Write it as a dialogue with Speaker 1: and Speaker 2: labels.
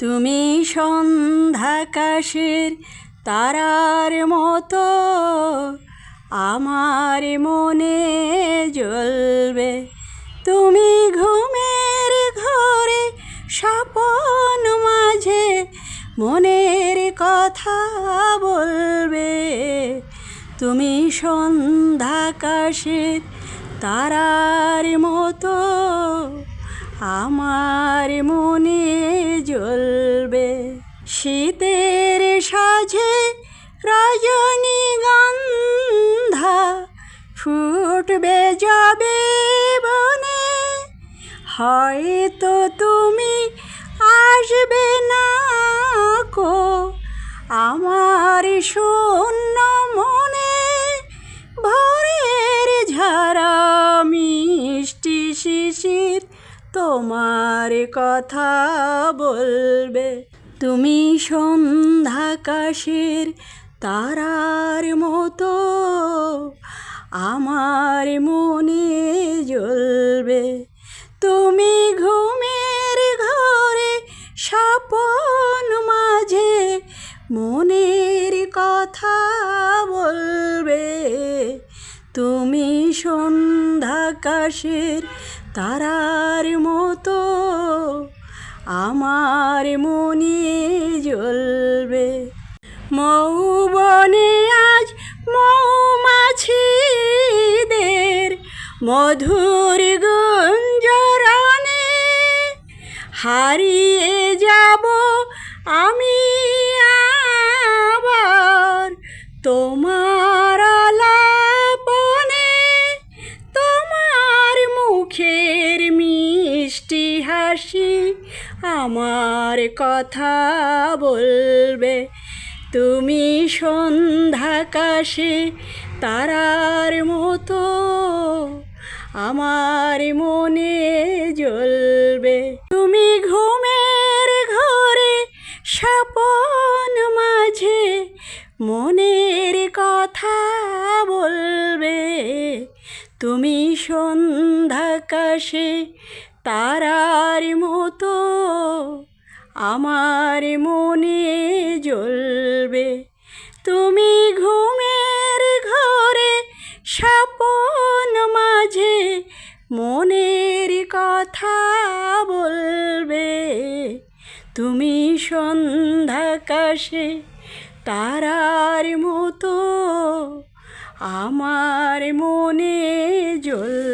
Speaker 1: তুমি সন্ধ্যাকাশের তারার মতো, আমার মনে জ্বলবে। তুমি ঘুমের ঘরে, স্বপন মাঝে মনের কথা বলবে। তুমি সন্ধ্যাকাশের তারার মতো, আমার মনে শীতের সাঝে রজনীগন্ধা ফুটবে যাবে বনে। হয়তো তুমি আসবে না কো আমার শূন্য মনে। ভোরের ঝাড়া মিষ্টি শিশির তোমার কথা বলবে। তুমি সন্ধ্যাকাশের তারার মতো, আমার মনে জ্বলবে। তুমি ঘুমের ঘরে স্বপন মাঝে মনের কথা বলবে। তুমি সন্ধ্যাকাশের তারার মতো আমার মনে জ্বলবে। মৌবনে আজ মৌমাছিদের মধুর গুঞ্জরণে হারিয়ে যাব আমি আবার তোমার আমার কথা বলবে। তুমি সন্ধ্যাকাশে তারার মতো আমার মনে জ্বলবে। তুমি ঘুমের ঘরে স্বপন মাঝে মনের কথা বলবে। তুমি সন্ধ্যাকাশে তারার মতো আমার মনে জ্বলবে। তুমি ঘুমের ঘরে, স্বপন মাঝে মনের কথা বলবে। তুমি সন্ধ্যাকাশে তারার মতো আমার মনে জ্বলবে।